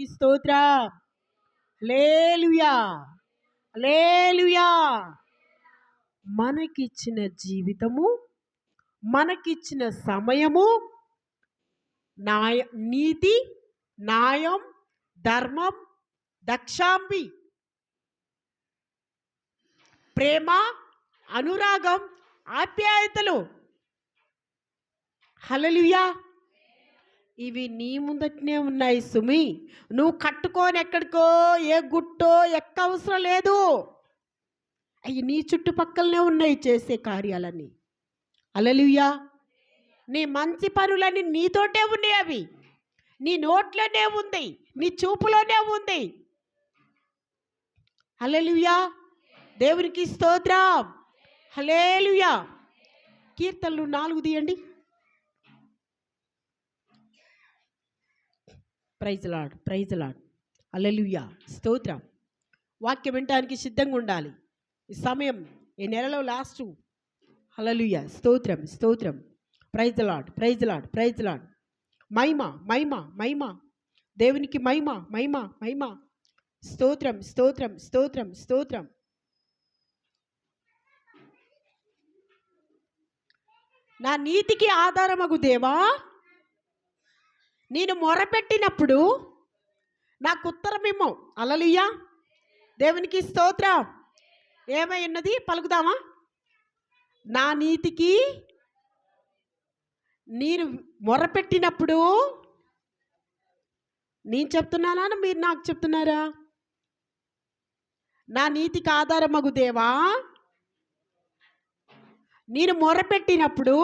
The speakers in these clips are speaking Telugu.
దేవునికి స్తోత్ర. లేలుయా లేలుయా మనకిచ్చిన జీవితము మనకిచ్చిన సమయము నాయ నీతి న్యాయం ధర్మం దక్షాంబి. ప్రేమ అనురాగం ఆప్యాయతలు. హలలుయా ఇవి నీ ముందటనే ఉన్నాయి సుమి. నువ్వు కట్టుకొని ఎక్కడికో ఏ గుట్టో ఎక్క అవసరం లేదు. అవి నీ చుట్టుపక్కలనే ఉన్నాయి చేసే కార్యాలన్నీ. అలలుయా నీ మంచి పనులన్నీ నీతోటే ఉన్నాయి అవి. నీ నోట్లోనే ఉంది. నీ చూపులోనే ఉంది. హల్లెలూయా దేవునికి స్తోత్రం. హలేలుయా కీర్తనలు నాలుగు తీయండి. Praise Lord praise Lord hallelujah స్తోత్రం వాక్యం వినటానికి సిద్ధంగా ఉండాలి. ఈ సమయం ఈ నెలలో లాస్ట్ హల్లెలూయా స్తోత్రం స్తోత్రం praise Lord praise Lord praise Lord మహిమ మహిమ మహిమ దేవునికి మహిమ మహిమ మహిమ. స్తోత్రం స్తోత్రం స్తోత్రం స్తోత్రం నా నీతికి ఆధారమగు దేవా? నేను మొరపెట్టినప్పుడు నాకు ఉత్తరమేమో. అలలుయ్యా దేవునికి స్తోత్రం. ఏమై ఉన్నది? పలుకుదామా? నా నీతికి నేను మొరపెట్టినప్పుడు నేను చెప్తున్నానా? మీరు నాకు చెప్తున్నారా? నా నీతికి ఆధారమగు దేవా? నేను మొరపెట్టినప్పుడు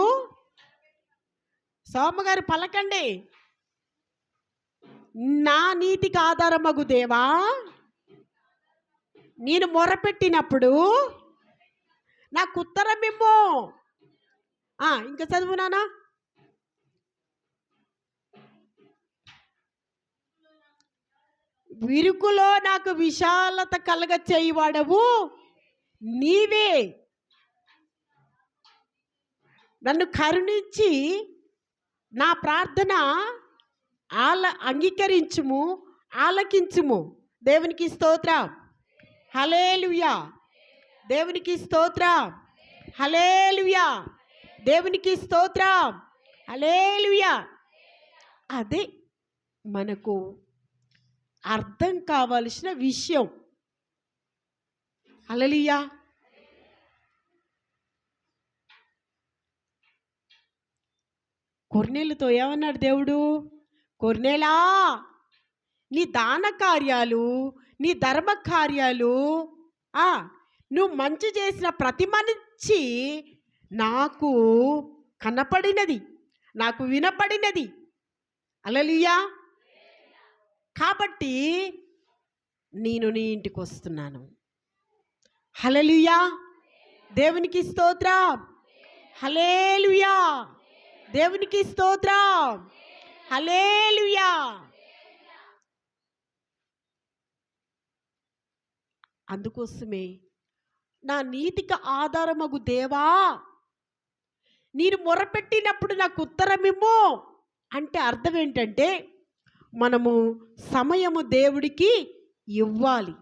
సోమగారు పలకండి. నా నీతికి ఆధారమగు దేవా? నేను మొరపెట్టినప్పుడు నాకు ఉత్తరం ఇమ్మో ఇంకా చదువు నానా విరుకులో నాకు విశాలత కలగ చేయవాడవు నీవే. నన్ను కరుణించి నా ప్రార్థన ఆల అంగీకరించుము ఆలకించుము. దేవునికి స్తోత్రం. హలేలుయా దేవునికి స్తోత్రం. హలేలుయా దేవునికి స్తోత్రం. హలేలుయా అదే మనకు అర్థం కావలసిన విషయం. అలలియా కొర్నేలుతో ఏమన్నాడు దేవుడు? కొర్నేలా నీ దాన కార్యాలు నీ ధర్మ కార్యాలు ఆ, నువ్వు మంచి చేసిన ప్రతి మనిషి నాకు కనపడినది నాకు వినపడినది. అలలియా కాబట్టి నేను నీ ఇంటికి వస్తున్నాను. హలలుయా దేవునికి స్తోత్రం. హలేలుయా దేవునికి స్తోత్రం. హలేలుయా అందుకోసమే నా నీతికి ఆధారమగు దేవా నేను మొరపెట్టినప్పుడు నాకు ఉత్తరమేమో అంటే అర్థం ఏంటంటే మనము సమయము దేవుడికి ఇవ్వాలి.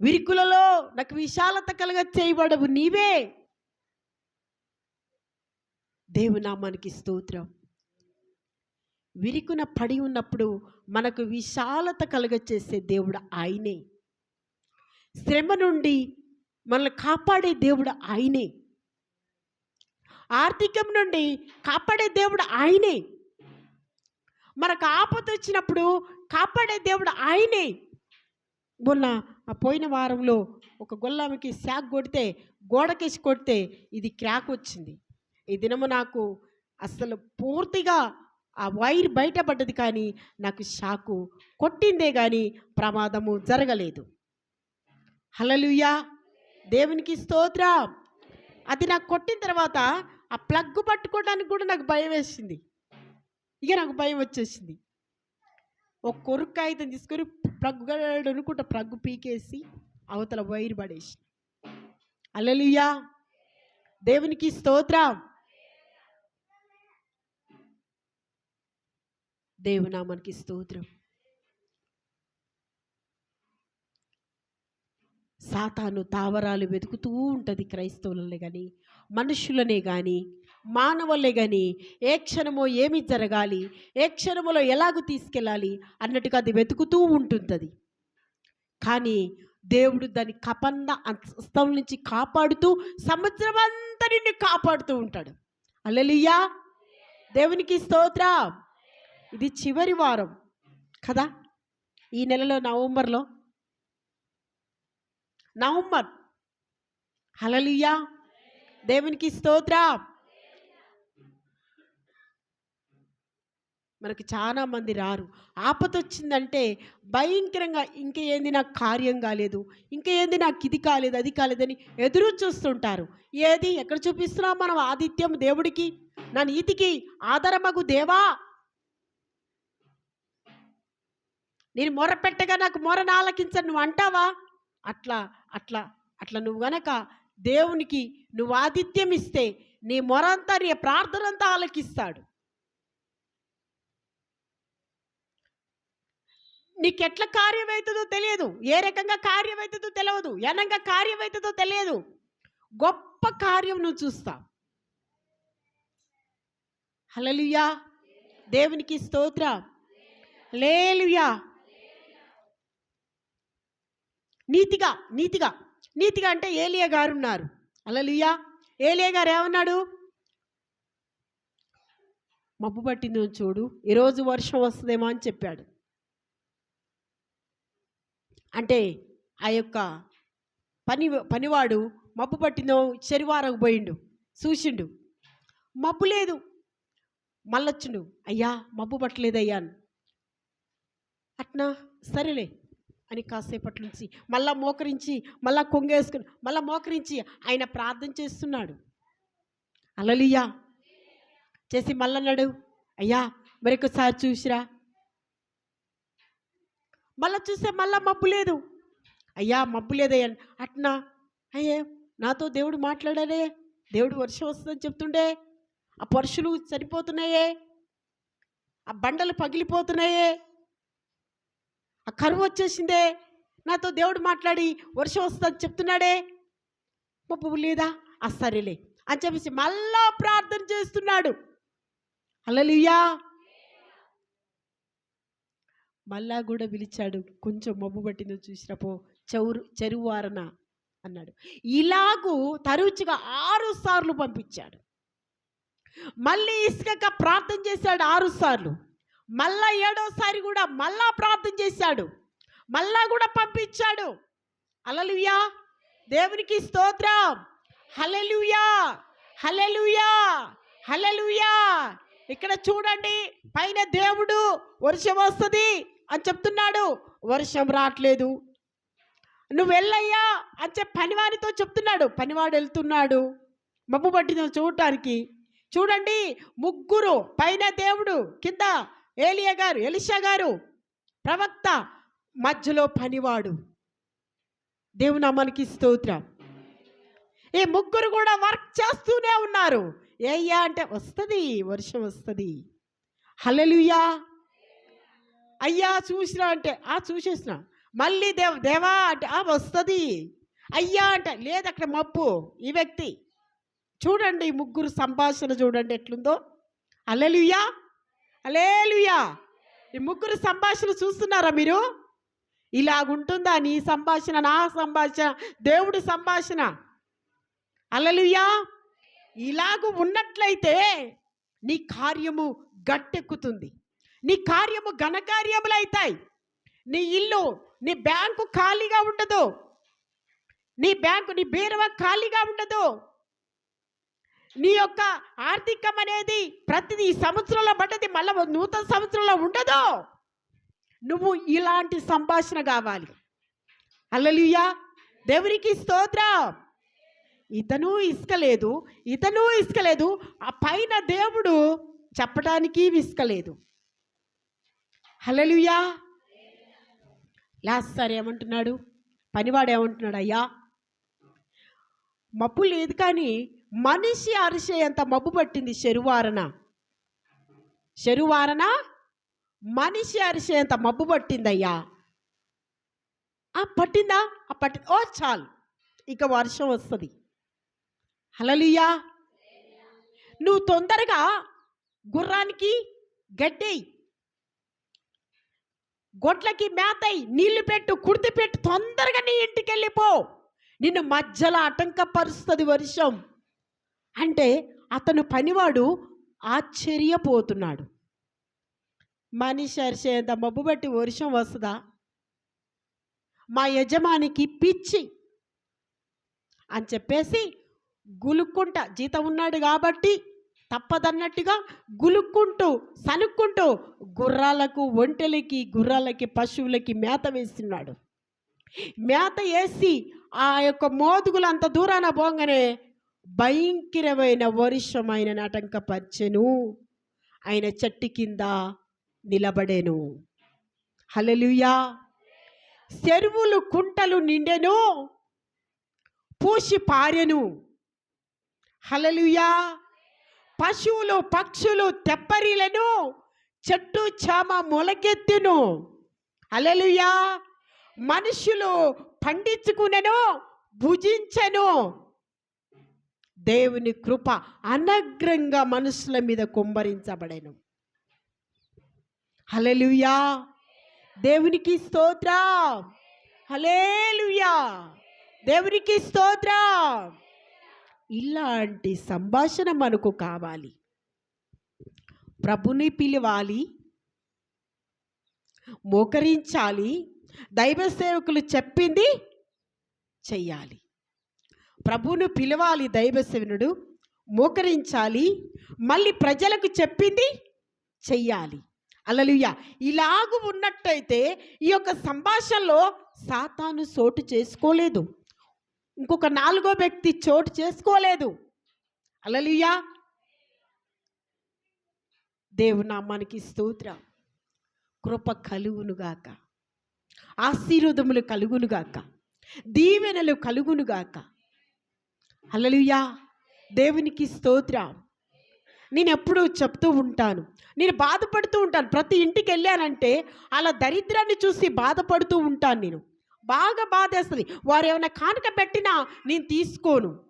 విరుకులలో నాకు విశాలత కలగ చేయబడవు నీవే. దేవునామానికి స్తోత్రం. విరికున పడి ఉన్నప్పుడు మనకు విశాలత కలుగచేసే దేవుడు ఆయనే. శ్రమ నుండి మనల్ని కాపాడే దేవుడు ఆయనే. ఆర్థికం నుండి కాపాడే దేవుడు ఆయనే. మనకు ఆపద వచ్చినప్పుడు కాపాడే దేవుడు ఆయనే. మొన్న ఆ పోయిన వారంలో ఒక గొల్లామికి శాక్ కొడితే గోడకేసి కొడితే ఇది క్రాక్ వచ్చింది. ఈ దినము నాకు అసలు పూర్తిగా ఆ వైర్ బయటపడ్డది కానీ నాకు షాకు కొట్టిందే కానీ ప్రమాదము జరగలేదు. హలలుయా దేవునికి స్తోత్రం. అది నాకు కొట్టిన తర్వాత ఆ ప్లగ్ పట్టుకోవడానికి కూడా నాకు భయం వేసింది. ఇక నాకు భయం వచ్చేసింది. ఒక కొరుక్క అయితే తీసుకొని ప్లగ్ అనుకుంటా ప్లగ్ పీకేసి అవతల వైర్ పడేసి అల్లెలుయ్యా దేవునికి స్తోత్రం. దేవునామానికి స్తోత్రం. సాతాను తావరాలు వెతుకుతూ ఉంటుంది క్రైస్తవులనే కానీ మనుషులనే కానీ మానవులే కానీ ఏ క్షణమో ఏమి జరగాలి ఏ క్షణములో ఎలాగూ తీసుకెళ్ళాలి అన్నట్టుగా అది వెతుకుతూ ఉంటుంది కానీ దేవుడు దాని కపంద హస్తం నుంచి కాపాడుతూ సంవత్సరం అంతా నిన్ను కాపాడుతూ ఉంటాడు. అల్లెలియా దేవునికి స్తోత్రం! ఇది చివరి వారం. కదా? ఈ నెలలో నవంబర్లో. నవంబర్. హలలియా దేవునికి స్తోత్ర. మనకు చాలా మంది రారు. ఆపద వచ్చిందంటే భయంకరంగా ఇంకా ఏంది నాకు కార్యం కాలేదు ఇంకా ఏంది నాకు ఇది కాలేదు అది కాలేదని ఎదురు చూస్తుంటారు. ఏది? ఎక్కడ చూపిస్తున్నాం మనం ఆదిత్యం దేవుడికి? నా నీతికి ఆధారమగు దేవా? నేను మొర పెట్టగా నాకు మొరను ఆలకించను నువ్వు అంటావా? అట్లా అట్లా అట్లా నువ్వు గనక దేవునికి నువ్వు ఆతిథ్యం ఇస్తే నీ మొరంతా నీ ప్రార్థన అంతా ఆలకిస్తాడు. ఎట్లా కార్యమవుతుందో తెలియదు. ఏ రకంగా కార్యమవుతుందో తెలియదు ఎనంగా కార్యమవుతుందో తెలియదు. గొప్ప కార్యం నువ్వు చూస్తావు హలలుయా దేవునికి స్తోత్ర. లేలుయా నీతిగా నీతిగా. నీతిగా అంటే ఏలియా గారు ఉన్నారు అలలుయా ఏలియా గారు ఏమన్నాడు? మబ్బు పట్టింది చూడు ఈరోజు వర్షం వస్తుందేమో అని చెప్పాడు. అంటే ఆ యొక్క పని పనివాడు మబ్బు పట్టిందో శనివారం పోయిండు చూసిండు. మబ్బు లేదు. మళ్ళొచ్చిండు. అయ్యా మబ్బు పట్టలేదు అయ్యాను అట్నా? సరేలే. అని కాసేపటి నుంచి మళ్ళా మోకరించి మళ్ళా కొంగేసుకుని మళ్ళా మోకరించి ఆయన ప్రార్థన చేస్తున్నాడు. అలలియా. చేసి మళ్ళన్నాడు అయ్యా మరొకసారి చూసిరా. మళ్ళా చూస్తే మళ్ళా మబ్బు లేదు. అయ్యా మబ్బు లేదయ్యా అట్నా? అయ్యే నాతో దేవుడు మాట్లాడాడే దేవుడు వర్షం వస్తుందని చెప్తుండే. ఆ పరుషులు సరిపోతున్నాయే. ఆ బండలు పగిలిపోతున్నాయే. ఆ కరువు వచ్చేసిందే. నాతో దేవుడు మాట్లాడి వర్షం వస్తుందని చెప్తున్నాడే. ముప్పు లేదా ఆ సరేలే అని చెప్పేసి మళ్ళా ప్రార్థన చేస్తున్నాడు. అలలియా మళ్ళా కూడా పిలిచాడు. కొంచెం మబ్బు పట్టిందో చూసినపో చౌరు చెరువారన అన్నాడు. ఇలాగూ తరచుగా ఆరు సార్లు పంపించాడు. మళ్ళీ ఇసుక ప్రార్థన చేశాడు ఆరు సార్లు. మళ్ళా ఏడోసారి కూడా మళ్ళా ప్రార్థన చేశాడు. మళ్ళా కూడా పంపించాడు. అలలుయా దేవునికి స్తోత్రం. హలలుయా హలలుయా హలలుయా ఇక్కడ చూడండి పైన దేవుడు వర్షం వస్తుంది అని చెప్తున్నాడు. వర్షం రావట్లేదు నువ్వు వెళ్ళయ్యా అని చెప్పి పనివాడితో చెప్తున్నాడు. పనివాడు వెళ్తున్నాడు. మబ్బు పట్టిన చూడటానికి. చూడండి ముగ్గురు పైన దేవుడు కింద ఏలియా గారు ఎలిషా గారు ప్రవక్త మధ్యలో పనివాడు. దేవుని అమ్మనికి స్తోత్రం. ఈ ముగ్గురు కూడా వర్క్ చేస్తూనే ఉన్నారు. ఏయ్యా అంటే వస్తుంది వర్షం వస్తుంది. హలలుయా అయ్యా చూసినా అంటే ఆ చూసేసిన మళ్ళీ దేవ దేవా అంటే ఆ వస్తుంది. అయ్యా అంటే లేదు అక్కడ మబ్బు ఈ వ్యక్తి. చూడండి ఈ ముగ్గురు సంభాషణ చూడండి ఎట్లుందో. అలెలుయా అలేలుయా ఈ ముగ్గురు సంభాషణ చూస్తున్నారా మీరు? ఇలాగుంటుందా నీ సంభాషణ నా సంభాషణ దేవుడి సంభాషణ? అలలుయా ఇలాగ ఉన్నట్లయితే నీ కార్యము గట్టెక్కుతుంది. నీ కార్యము ఘనకార్యములు అవుతాయి నీ ఇల్లు నీ బ్యాంకు ఖాళీగా ఉండదు. నీ బ్యాంకు నీ బీరవ ఖాళీగా ఉండదు. నీ యొక్క ఆర్థికం అనేది ప్రతిదీ సంవత్సరంలో పడ్డది మళ్ళీ నూతన సంవత్సరంలో ఉండదు. నువ్వు ఇలాంటి సంభాషణ కావాలి. అల్లలుయ్యా దేవునికి స్తోత్రం. ఇతను ఇసుకలేదు ఇతను ఇసుకలేదు ఆ పైన దేవుడు చెప్పడానికి ఇసుకలేదు హలలుయా లాస్ట్ సార్ ఏమంటున్నాడు? పనివాడు ఏమంటున్నాడు? అయ్యా మప్పు లేదు కానీ మనిషి అరిసే అంత మబ్బు పట్టింది శరువారన శరువారన మనిషి అరిసేంత మబ్బు పట్టిందయ్యా. ఆ పట్టిందా? ఆ పట్టి ఓ చాలు. ఇక వర్షం వస్తుంది. హలలుయా నువ్వు తొందరగా గుర్రానికి గడ్డేయి. గొడ్లకి మేతయి. నీళ్ళు పెట్టు కుడితి పెట్టు తొందరగా నీ ఇంటికి వెళ్ళిపో నిన్ను మధ్యలో ఆటంకపరుస్తుంది వర్షం. అంటే అతను పనివాడు ఆశ్చర్యపోతున్నాడు. మనిషి అరిసేంత మబ్బు బట్టి వర్షం వస్తుందా? మా యజమానికి పిచ్చి అని చెప్పేసి గులుక్కుంటా. జీతం ఉన్నాడు కాబట్టి తప్పదన్నట్టుగా గులుక్కుంటూ సనుక్కుంటూ గుర్రాలకు ఒంటెలకి గుర్రాలకి పశువులకి మేత వేస్తున్నాడు. మేత వేసి ఆ యొక్క మోదుగులు అంత దూరాన పోగానే భయంకరమైన వర్షమైన నాటంకపరిచెను. ఆయన చెట్టు కింద నిలబడేను. హలలుయా చెరువులు కుంటలు నిండెను. పూసి పారెను. హలలుయా పశువులు పక్షులు తెప్పరిలను. చెట్టు చామ మొలకెత్తెను. అలలుయా మనుషులు పండించుకునను. భుజించెను. దేవుని కృప అనగ్రంగా మనుషుల మీద కుమ్మరించబడెను హలెలుయా దేవునికి స్తోత్ర. హలేలుయా దేవునికి స్తోత్ర. ఇలాంటి సంభాషణ మనకు కావాలి. ప్రభుని పిలవాలి. మోకరించాలి. దైవ సేవకులు చెప్పింది చెయ్యాలి. ప్రభువును పిలవాలి దైవసేవనుడు మోకరించాలి మళ్ళీ ప్రజలకు చెప్పింది చెయ్యాలి. అలలుయ ఇలాగు ఉన్నట్టయితే ఈ యొక్క సంభాషణలో సాతాను చోటు చేసుకోలేదు. ఇంకొక నాలుగో వ్యక్తి చోటు చేసుకోలేదు. అలలుయా దేవునామానికి స్తోత్ర. కృప కలుగునుగాక ఆశీర్వదములు కలుగునుగాక దీవెనలు కలుగునుగాక హల్లెలూయా. దేవునికి స్తోత్రం. నేను ఎప్పుడూ చెప్తూ ఉంటాను. నేను బాధపడుతూ ఉంటాను. ప్రతి ఇంటికి వెళ్ళానంటే అలా దరిద్రాన్ని చూసి బాధపడుతూ ఉంటాను నేను. బాగా బాధేస్తుంది. వారు ఏమైనా కానుక పెట్టినా నేను తీసుకోను.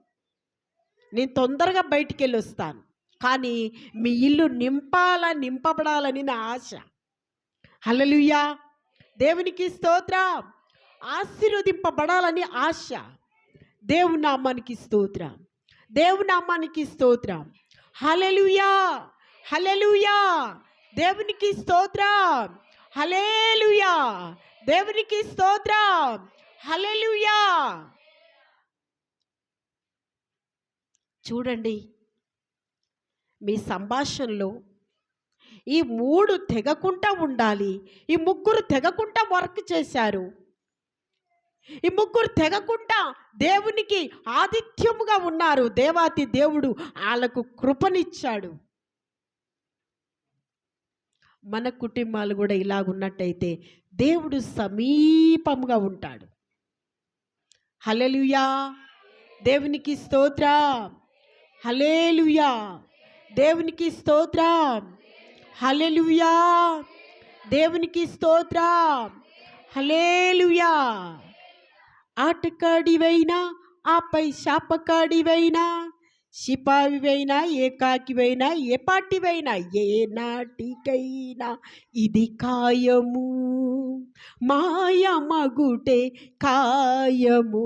నేను తొందరగా బయటికి వెళ్ళి వస్తాను కానీ మీ ఇల్లు నింపాలా నింపబడాలని నా ఆశ. హల్లెలూయా. దేవునికి స్తోత్రం. ఆశీర్వదింపబడాలని ఆశ. దేవుని నామానికి స్తోత్రం. దేవుని నామానికి స్తోత్రం. దేవునికి స్తోత్రం. హలేలుయా దేవునికి స్తోత్రం. హలెలుయా చూడండి మీ సంభాషణలో ఈ మూడు తెగకుండా ఉండాలి. ఈ ముగ్గురు తెగకుండా వర్క్ చేశారు. ఈ ముగ్గురు తెగకుండా దేవునికి ఆతిథ్యముగా ఉన్నారు. దేవాతి దేవుడు వాళ్ళకు కృపనిచ్చాడు. మన కుటుంబాలు కూడా ఇలాగున్నట్టయితే దేవుడు సమీపంగా ఉంటాడు. హలెలుయా దేవునికి స్తోత్రం. హలేలుయా దేవునికి స్తోత్రం. హలెలుయా దేవునికి స్తోత్రం. హలేలుయా ఆటకాడివైనా ఆపై శాపకాడివైనా సిపావివైనా ఏకాకివైనా ఏ పాటివైనా ఏ నాటికైనా ఇది కాయము మాయమగుటే కాయము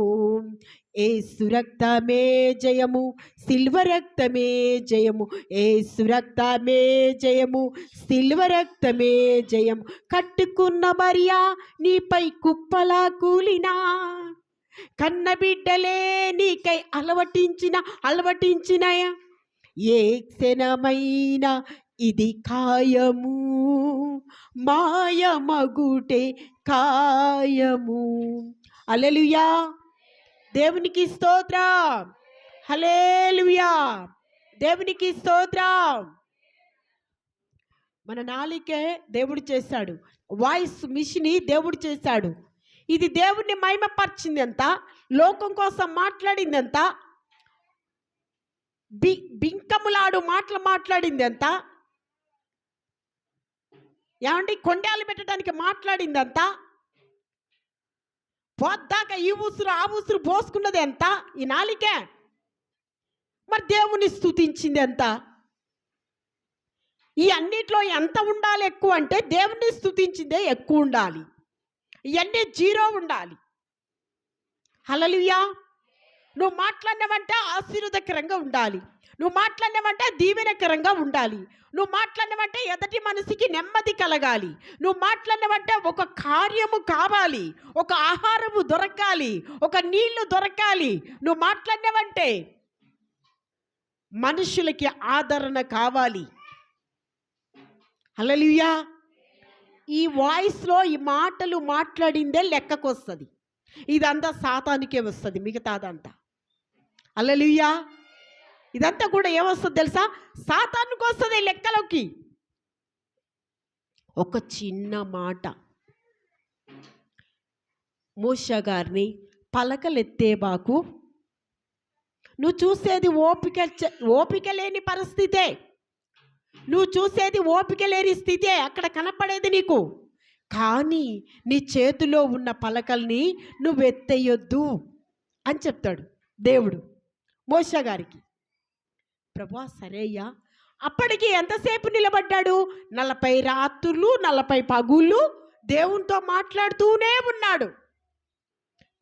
ఏసు రక్తమే జయము సిల్వ రక్తమే జయము ఏసు రక్తమే జయము సిల్వ రక్తమే జయము. కట్టుకున్న మరియా నీపై కుప్పలా కూలినా. కన్నబిడ్డలే నీకై అలవటించిన అలవటించిన ఏ క్షణమైన ఇది కాయము మాయమగుటే కాయము అలెలుయా దేవునికి స్తోత్రం. హలేలుయా దేవునికి స్తోత్రం. మన నాలికే దేవుడు చేశాడు. వాయిస్ మిషిని దేవుడు చేశాడు. ఇది దేవుణ్ణి మహిమపరిచింది ఎంత లోకం కోసం మాట్లాడింది ఎంత బి బింకములాడు మాటలు మాట్లాడింది ఎంత ఏమండి? కొండాలు పెట్టడానికి మాట్లాడిందంతా పోద్దాక ఈ ఉసురు ఆ ఉసురు పోసుకున్నది ఎంత ఈ నాలికే. మరి దేవుని స్థుతించింది ఎంత ఈ అన్నిట్లో ఎంత ఉండాలి ఎక్కువ అంటే దేవుని స్థుతించిందే ఎక్కువ ఉండాలి. ఇవన్నీ జీరో ఉండాలి. హలలుయా నువ్వు మాట్లాడినవంటే ఆశీర్వదకరంగా ఉండాలి. నువ్వు మాట్లాడినవంటే దీవెనకరంగా ఉండాలి. నువ్వు మాట్లాడినవంటే ఎదటి మనసుకి నెమ్మది కలగాలి. నువ్వు మాట్లాడినవంటే ఒక కార్యము కావాలి. ఒక ఆహారము దొరకాలి. ఒక నీళ్ళు దొరకాలి. నువ్వు మాట్లాడినవంటే మనుషులకి ఆదరణ కావాలి. హల్లెలూయా. ఈ వాయిస్లో ఈ మాటలు మాట్లాడిందే లెక్కకు వస్తుంది ఇదంతా సాతానికే వస్తుంది మిగతాదంతా. అల్లలుయ్యా ఇదంతా కూడా ఏమొస్తుంది తెలుసా? సాతానికి వస్తుంది లెక్కలోకి. ఒక చిన్న మాట. మూష గారిని పలకలెత్తేబాకు నువ్వు చూసేది ఓపిక ఓపిక లేని పరిస్థితే. నువ్వు చూసేది ఓపిక లేని స్థితే అక్కడ కనపడేది నీకు. కానీ నీ చేతిలో ఉన్న పలకల్ని నువ్వు ఎత్తేయొద్దు అని చెప్తాడు దేవుడు మోష గారికి. ప్రభా సరేయ్యా అప్పటికి ఎంతసేపు నిలబడ్డాడు? నలభై రాత్రులు నలభై పగుళ్ళు దేవునితో మాట్లాడుతూనే ఉన్నాడు.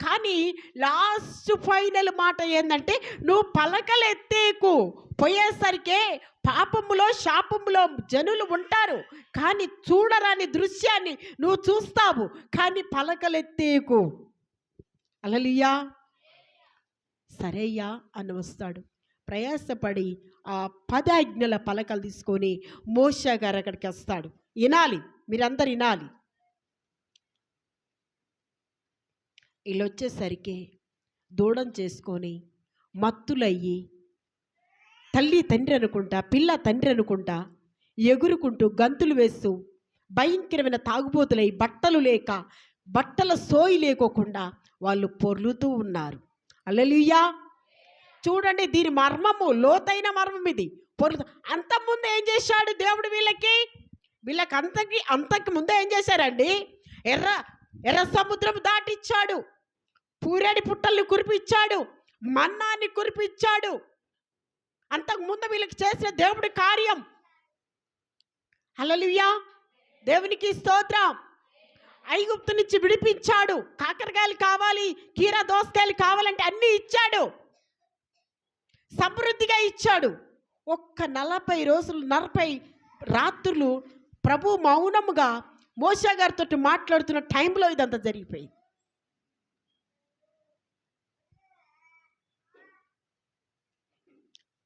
కానీ లాస్ట్ ఫైనల్ మాట ఏంటంటే నువ్వు పలకలు ఎత్తేకు. పోయేసరికే పాపములో శాపములో జనులు ఉంటారు. కానీ చూడరాని దృశ్యాన్ని నువ్వు చూస్తావు. కానీ పలకలు ఎత్తేకు. అలలియా. సరేయ్యా అని వస్తాడు. ప్రయాసపడి ఆ పదాజ్ఞల పలకలు తీసుకొని మోసగారు అక్కడికి వస్తాడు. వినాలి. మీరందరు వినాలి. వీళ్ళొచ్చేసరికి దూడం చేసుకొని మత్తులయ్యి తల్లి తండ్రి అనుకుంటా పిల్ల తండ్రి అనుకుంటా ఎగురుకుంటూ గంతులు వేస్తూ భయంకరమైన తాగుబోతులై బట్టలు లేక బట్టల సోయి లేకోకుండా వాళ్ళు పొర్లుతూ ఉన్నారు. అల్లలుయ్యా చూడండి దీని మర్మము లోతైన మర్మం ఇది. పొర్లు అంతకుముందు ఏం చేశాడు దేవుడు వీళ్ళకి? వీళ్ళకి అంతకి అంతకు ముందు ఏం చేశారండి? ఎర్ర ఎర్ర సముద్రం దాటిచ్చాడు. పూరేడి పుట్టల్ని కురిపించాడు మన్నాన్ని కురిపించాడు అంతకు ముందు వీళ్ళకి చేసిన దేవుడి కార్యం. హల్లెలూయా. దేవునికి స్తోత్రం. ఐగుప్తు నుంచి విడిపించాడు. కాకరకాయలు కావాలి కీర దోసకాయలు కావాలంటే అన్నీ ఇచ్చాడు. సమృద్ధిగా ఇచ్చాడు. ఒక్క నలభై రోజులు నలభై రాత్రులు ప్రభు మౌనముగా మోసా గారితో మాట్లాడుతున్న టైంలో ఇదంతా జరిగిపోయింది.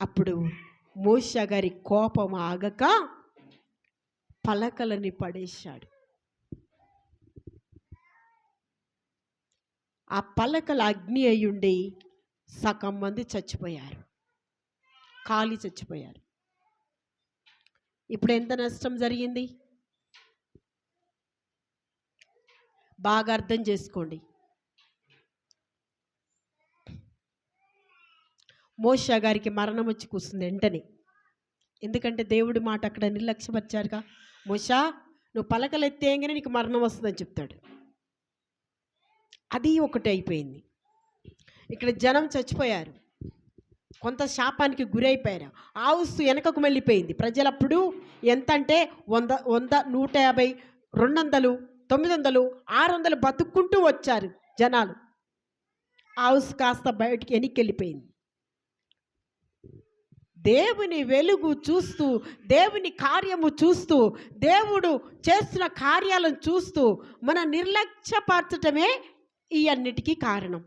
అప్పుడు మోషా గారి కోపం ఆగక పలకలని పడేశాడు. ఆ పలకల అగ్ని అయ్యుండి సగం మంది చచ్చిపోయారు. కాలి చచ్చిపోయారు. ఇప్పుడు ఎంత నష్టం జరిగింది? బాగా అర్థం చేసుకోండి. మోషా గారికి మరణం వచ్చి కూస్తుంది వెంటనే. ఎందుకంటే దేవుడి మాట అక్కడ నిర్లక్ష్యపరిచారుగా మోషా నువ్వు పలకలు ఎత్తేయంగానే నీకు మరణం వస్తుందని చెప్తాడు. అది ఒకటి అయిపోయింది. ఇక్కడ జనం చచ్చిపోయారు. కొంత శాపానికి గురైపోయారు. ఆవుస్తు వెనకకు వెళ్ళిపోయింది ప్రజలప్పుడు ఎంత అంటే వంద వంద నూట యాభై రెండు వందలు తొమ్మిది వందలు ఆరు వందలు బతుక్కుంటూ వచ్చారు జనాలు. ఆవుస్ కాస్త బయటికి వెనక్కి వెళ్ళిపోయింది. దేవుని వెలుగు చూస్తూ దేవుని కార్యము చూస్తూ దేవుడు చేస్తున్న కార్యాలను చూస్తూ మన నిర్లక్ష్యపరచటమే ఈ అన్నిటికీ కారణం.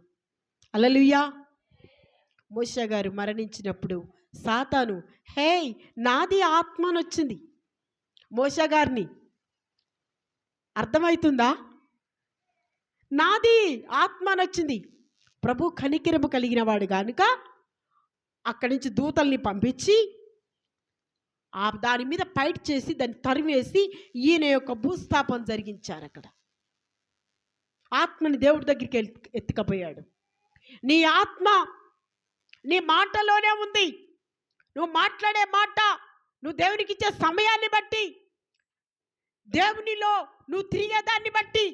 అలలుయా. మోష గారు మరణించినప్పుడు సాతాను హే నాది ఆత్మ వచ్చింది మోష గారిని అర్థమవుతుందా నాది ఆత్మ ప్రభు కనికిరము కలిగిన వాడు కనుక అక్కడి నుంచి దూతల్ని పంపించి ఆ దాని మీద పైట్ చేసి దాన్ని తరివేసి ఈయన యొక్క భూస్థాపన జరిగించారు అక్కడ. ఆత్మని దేవుడి దగ్గరికి ఎత్తుకపోయాడు. నీ ఆత్మ నీ మాటలోనే ఉంది. నువ్వు మాట్లాడే మాట నువ్వు దేవునికి ఇచ్చే సమయాన్ని బట్టి దేవునిలో నువ్వు తిరిగేదాన్ని బట్టి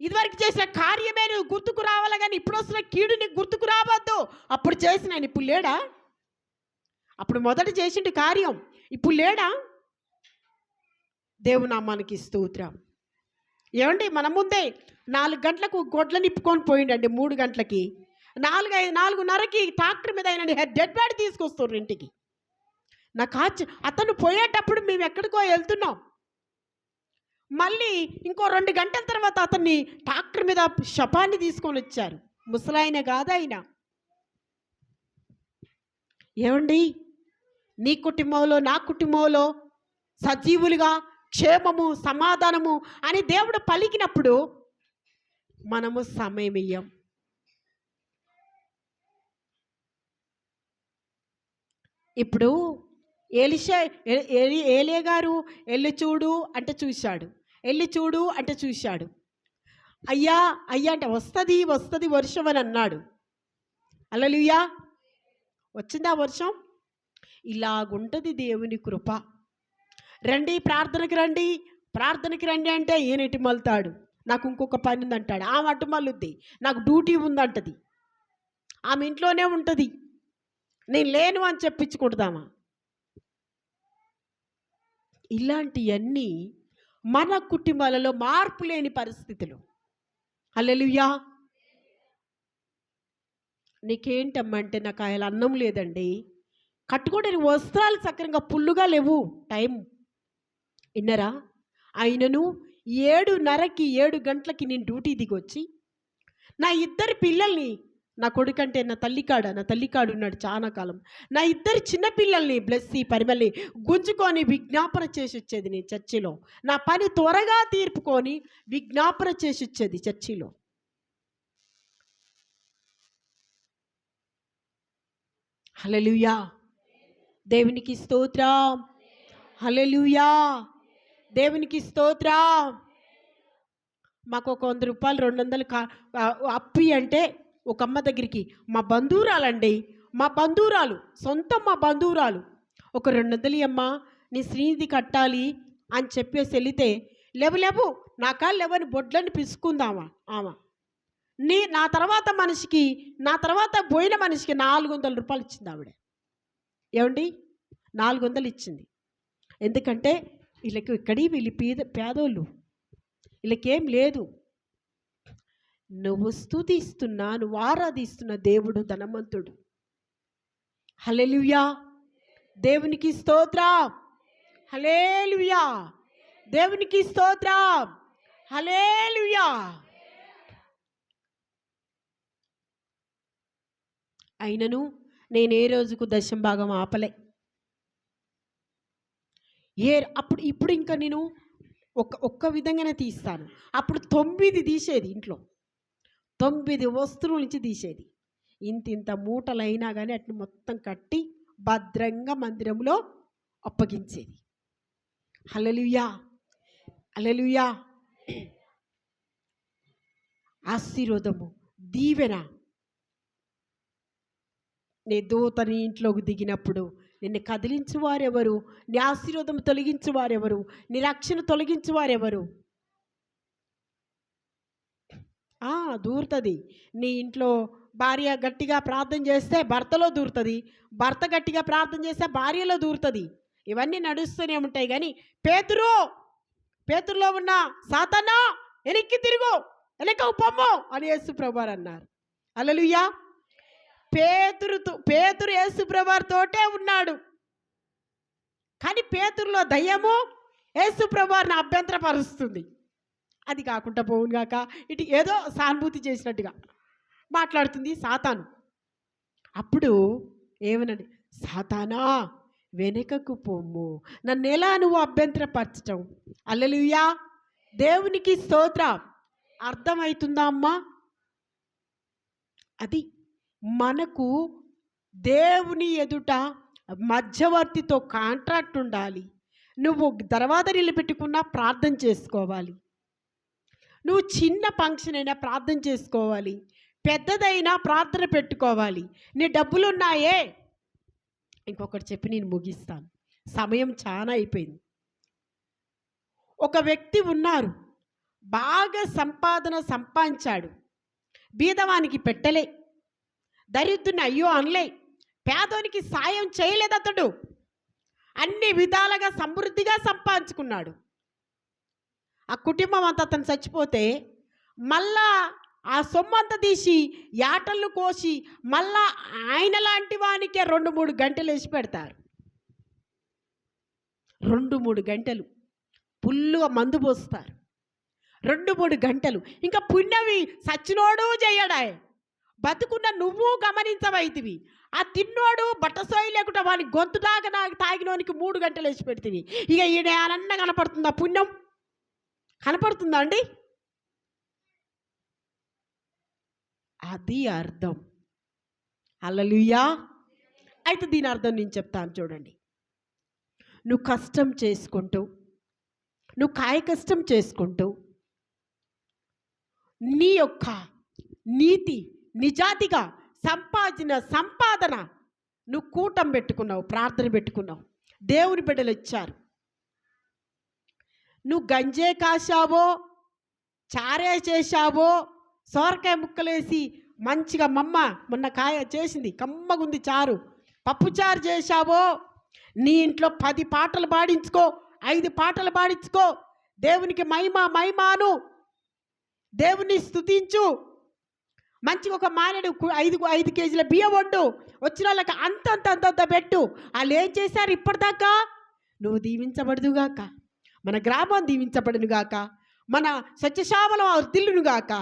ఇదివరకు చేసిన కార్యమే నువ్వు గుర్తుకు రావాలి కానీ ఇప్పుడు వస్తున్న కీడుని గుర్తుకు అప్పుడు చేసిన ఆయన ఇప్పుడు లేడా? అప్పుడు మొదట చేసిండు కార్యం ఇప్పుడు లేడా? దేవునామానికి స్తోత్రం. ఏమండి మన ముందే నాలుగు గంటలకు గొడ్ల నిప్పుకొని పోయిండండి మూడు గంటలకి. నాలుగు ఐదు నాలుగున్నరకి ట్రాక్టర్ మీద ఆయన డెడ్ బాడీ తీసుకొస్తారు ఇంటికి. నాకు ఆశ్చర్య అతను పోయేటప్పుడు మేము ఎక్కడికో వెళ్తున్నాం. మళ్ళీ ఇంకో రెండు గంటల తర్వాత అతన్ని ట్రాక్టర్ మీద శపాన్ని తీసుకొని వచ్చారు. ముసలాయన కాదాయన ఏమండి? నీ కుటుంబంలో నా కుటుంబంలో సజీవులుగా క్షేమము సమాధానము అని దేవుడు పలికినప్పుడు మనము సమయం ఇయ్యం. ఇప్పుడు ఎలిషా ఏ- ఏలే గారు వెళ్ళి చూడు అంటే చూశాడు. వెళ్ళి చూడు అంటే చూశాడు. అయ్యా అయ్యా అంటే వస్తుంది వస్తుంది వర్షం అని అన్నాడు. అలలుయ్యా వచ్చిందా వర్షం? ఇలాగుంటుంది దేవుని కృప. రండి ప్రార్థనకి రండి. ప్రార్థనకి రండి అంటే ఈయన ఇటు మలుతాడు నాకు ఇంకొక పని ఉందంటాడు. ఆమె అటు మల్లుద్ది నాకు డ్యూటీ ఉందంటది. ఆమె ఇంట్లోనే ఉంటుంది. నేను లేను అని చెప్పించుకుంటామా ఇలాంటివన్నీ మన కుటుంబాలలో మార్పు లేని పరిస్థితులు. అల్లెలుయా నీకేంటమ్మంటే నాకు ఆయన అన్నం లేదండి. కట్టుకోవడానికి వస్త్రాలు సక్రంగా పుల్లుగా లేవు. టైం. విన్నరా? ఆయనను ఏడున్నరకి ఏడు గంటలకి నేను డ్యూటీ దిగొచ్చి నా ఇద్దరు పిల్లల్ని నా కొడుకంటే నా తల్లికాడ నా తల్లికాడు ఉన్నాడు చాలా కాలం. నా ఇద్దరు చిన్నపిల్లల్ని బ్లెస్సి పరిమల్ని గుంజుకొని విజ్ఞాపన చేసి వచ్చేది నేను చర్చిలో. నా పని త్వరగా తీర్పుకొని విజ్ఞాపన చేసి వచ్చేది చర్చిలో. హల్లెలూయా. దేవునికి స్తోత్రం. హల్లెలూయా. దేవునికి స్తోత్రం. మాకు ఒక వంద రూపాయలు రెండు వందలు కా అప్పి అంటే ఒక అమ్మ దగ్గరికి మా బంధువురాలండి మా బంధువురాలు సొంతం మా బంధువురాలు ఒక రెండు వందలు అమ్మ నీ శ్రీనిధి కట్టాలి అని చెప్పేసి వెళితే లేవు లేవు నా కాళ్ళు లేవని బొడ్లని పిసుకుందామా ఆమె. నీ నా తర్వాత మనిషికి నా తర్వాత పోయిన మనిషికి నాలుగు వందల రూపాయలు ఇచ్చింది ఆవిడ. ఏమండి? నాలుగు వందలు ఇచ్చింది. ఎందుకంటే వీళ్ళకి ఇక్కడి వీళ్ళు పేద పేదోళ్ళు. వీళ్ళకేం లేదు. నువ్వు స్తుతిస్తున్నా నువ్వు ఆరాధిస్తున్న దేవుడు ధనవంతుడు. హలెలుయా దేవునికి స్తోత్రం. హలేలుయా దేవునికి స్తోత్రం. హలేలుయా అయినను నేను ఏ రోజుకు దశం భాగం ఆపలే. ఏ అప్పుడు ఇప్పుడు ఇంకా నేను ఒక్క ఒక్క విధంగానే తీస్తాను. అప్పుడు తొమ్మిది తీసేది ఇంట్లో. తొమ్మిది వస్తువుల నుంచి తీసేది. ఇంత ఇంత మూటలైనా కానీ అట్ని మొత్తం కట్టి భద్రంగా మందిరంలో అప్పగించేది. హలలుయా హల్లెలూయా! ఆశీర్వాదము దీవెన నీ దూత నీ ఇంట్లోకి దిగినప్పుడు నిన్ను కదిలించు వారెవరు నీ ఆశీర్వాదం తొలగించు వారెవరు నీ రక్షణ తొలగించు వారెవరు దూరుతుంది. నీ ఇంట్లో భార్య గట్టిగా ప్రార్థన చేస్తే భర్తలో దూరుతుంది. భర్త గట్టిగా ప్రార్థన చేస్తే భార్యలో దూరుతుంది. ఇవన్నీ నడుస్తూనే ఉంటాయి కానీ పేతురు పేతురులో ఉన్న సాతన్నా వెనక్కి తిరుగు వెనక పొమ్ము అని యేసు ప్రభువారు అన్నారు. అలలుయ్యా పేతురుతో పేతురు యేసు ఉన్నాడు. కానీ పేతురులో దయ్యము ఏసుప్రభువారిని అభ్యంతరపరుస్తుంది. అది కాకుండా పోవును గాక ఇటు ఏదో సానుభూతి చేసినట్టుగా మాట్లాడుతుంది సాతాను. అప్పుడు ఏమనండి సాతానా వెనుకకు పొమ్ము నన్ను ఎలా నువ్వు అభ్యంతరపరచటం? అల్లెలుయా దేవునికి స్తోత్రం. అర్థమవుతుందా అమ్మా? అది మనకు దేవుని ఎదుట మధ్యవర్తితో కాంట్రాక్ట్ ఉండాలి. నువ్వు తర్వాత నిలబెట్టుకున్నా ప్రార్థన చేసుకోవాలి. నువ్వు చిన్న ఫంక్షన్ అయినా ప్రార్థన చేసుకోవాలి. పెద్దదైనా ప్రార్థన పెట్టుకోవాలి. నీ డబ్బులు ఉన్నాయే ఇంకొకటి చెప్పి నేను ముగిస్తాను. సమయం చాలా అయిపోయింది. ఒక వ్యక్తి ఉన్నారు. బాగా సంపాదన సంపాదించాడు. బీదవానికి పెట్టలే. దరిద్రుని అయ్యో అనలే. పేదోనికి సాయం చేయలేదు అతడు. అన్ని విధాలుగా సమృద్ధిగా సంపాదించుకున్నాడు. ఆ కుటుంబం అంతా అతను చచ్చిపోతే మళ్ళా ఆ సొమ్ము అంతా తీసి యాటళ్ళు కోసి మళ్ళా ఆయన లాంటి వానికే రెండు మూడు గంటలు వేసి పెడతారు. రెండు మూడు గంటలు పుల్లుగా మందు పోస్తారు. రెండు మూడు గంటలు. ఇంకా పుణ్యవి సచ్చినోడు చేయడాయ్. బతుకున్న నువ్వు గమనించవైతివి ఆ తిన్నోడు బట్టసోయి లేకుండా వాని గొంతు దాకా నాకు తాగినోనికి మూడు గంటలు వేసి పెడితివి. ఇక ఈయన అన్న కనపడుతుందా? పుణ్యం. కనపడుతుందా అండి? అది అర్థం. అల్లలుయా అయితే దీని అర్థం నేను చెప్తాను చూడండి. నువ్వు కష్టం చేసుకుంటూ నువ్వు కాయ కష్టం చేసుకుంటూ నీ యొక్క నీతి నిజాతిగా సంపాదించిన సంపాదన నువ్వు కూటం పెట్టుకున్నావు ప్రార్థన పెట్టుకున్నావు. దేవుని బిడ్డలు ఇచ్చారు నువ్వు గంజే కాశావో చారే చేశావో సోరకాయ ముక్కలేసి మంచిగా మమ్మ మొన్న కాయ చేసింది కమ్మగుంది చారు. పప్పు చారు చేశావో నీ ఇంట్లో పది పాటలు పాడించుకో ఐదు పాటలు పాడించుకో. దేవునికి మహిమ మహిమాను దేవుని స్తుతించు. మంచిగా ఒక మానేడు కు- ఐదు ఐదు కేజీల బియ్యం వండు. వచ్చిన వాళ్ళకి అంత అంత అంత అంత పెట్టు. వాళ్ళు ఏం చేశారు ఇప్పటిదాకా? నువ్వు దీవించబడుదుగాక. మన గ్రామం దీవించబడునుగాక. మన సత్యశామలం వర్ధిల్లునుగాక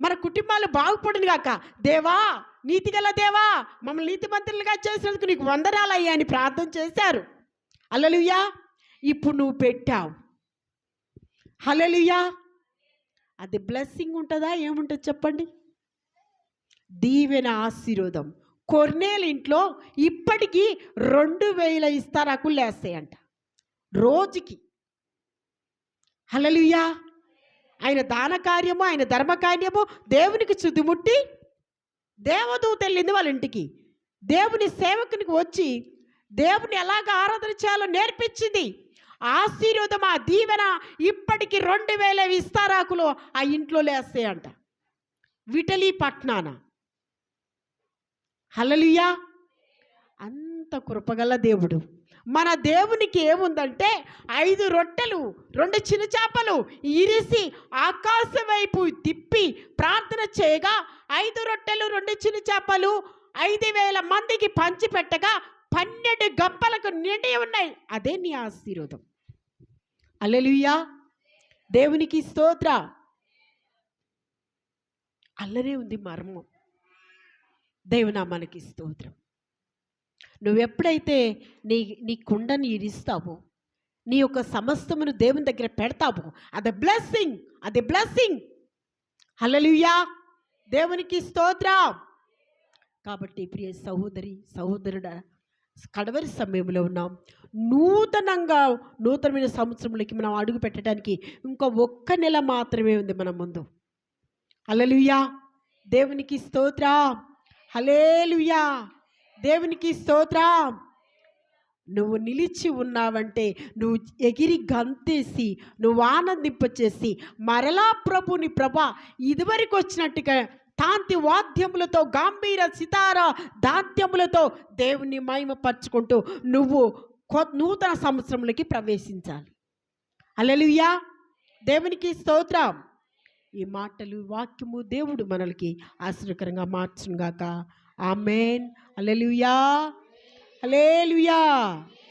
మన కుటుంబాలు బాగుపడునుగాక. దేవా నీతిగల దేవా మమ్మల్ని నీతిమంతులుగా చేసినందుకు నీకు వందనాలయ్యా అని ప్రార్థన చేశారు. అల్లలుయ్యా ఇప్పుడు నువ్వు పెట్టావు. హలలుయా అది బ్లెస్సింగ్ ఉంటుందా? ఏముంటుంది చెప్పండి? దీవెన ఆశీర్వాదం. కొర్నేలు ఇంట్లో ఇప్పటికీ రెండు వేల ఇస్తారాకులు లేస్తాయంట. రోజుకి. హలలుయా ఆయన దాన కార్యము ఆయన ధర్మ కార్యము దేవునికి చుదిముట్టి దేవదూత వెళ్ళింది వాళ్ళ ఇంటికి. దేవుని సేవకునికి వచ్చి దేవుని ఎలాగ ఆరాధన చేయాలో నేర్పించింది. ఆశీర్వాదం ఆ దీవెన ఇప్పటికి రెండు వేల విస్తారాకులు ఆ ఇంట్లో లేస్తాయంట. విటలీ పట్నాన. హలలియా అంత కృపగల దేవుడు. మన దేవునికి ఏముందంటే ఐదు రొట్టెలు రెండు చిన్న చేపలు ఇరిసి ఆకాశం వైపు తిప్పి ప్రార్థన చేయగా ఐదు రొట్టెలు రెండు చిన్న చేపలు ఐదు వేల మందికి పంచిపెట్టగా పన్నెండు గంపలకు నిండి ఉన్నాయి. అదే నీ ఆశీర్వాదం. అల్లెలుయ్యా. దేవునికి స్తోత్ర. అల్లనే ఉంది మర్మం. దేవునామానికి స్తోత్రం. నువ్వెప్పుడైతే నీ నీ కుండని ఇరిస్తావో నీ యొక్క సమస్తమును దేవుని దగ్గర పెడతావు అది బ్లెస్సింగ్ అది బ్లెస్సింగ్ హలలుయా దేవునికి స్తోత్రం. కాబట్టి ప్రియ సహోదరి సహోదరుడా కడవరి సమయంలో ఉన్నాం. నూతనంగా నూతనమైన సంవత్సరంలోకి మనం అడుగు పెట్టడానికి ఇంకా ఒక్క నెల మాత్రమే ఉంది మన ముందు. అలలుయా దేవునికి స్తోత్రం. హలేలుయా దేవునికి స్తోత్రం. నువ్వు నిలిచి ఉన్నావంటే నువ్వు ఎగిరి గంతేసి నువ్వు ఆనందింపచేసి మరలా ప్రభుని ప్రభ ఇదివరకు వచ్చినట్టుగా తాంతి వాద్యములతో గాంభీర సితార దాద్యములతో దేవుని మహిమపరుచుకుంటూ నువ్వు నూతన సంవత్సరంలోకి ప్రవేశించాలి. అలలుయా దేవునికి స్తోత్రం. ఈ మాటలు వాక్యము దేవుడు మనలకి ఆశ్చర్యకరంగా మార్చునుగాక. ఆమెన్. Hallelujah alleluia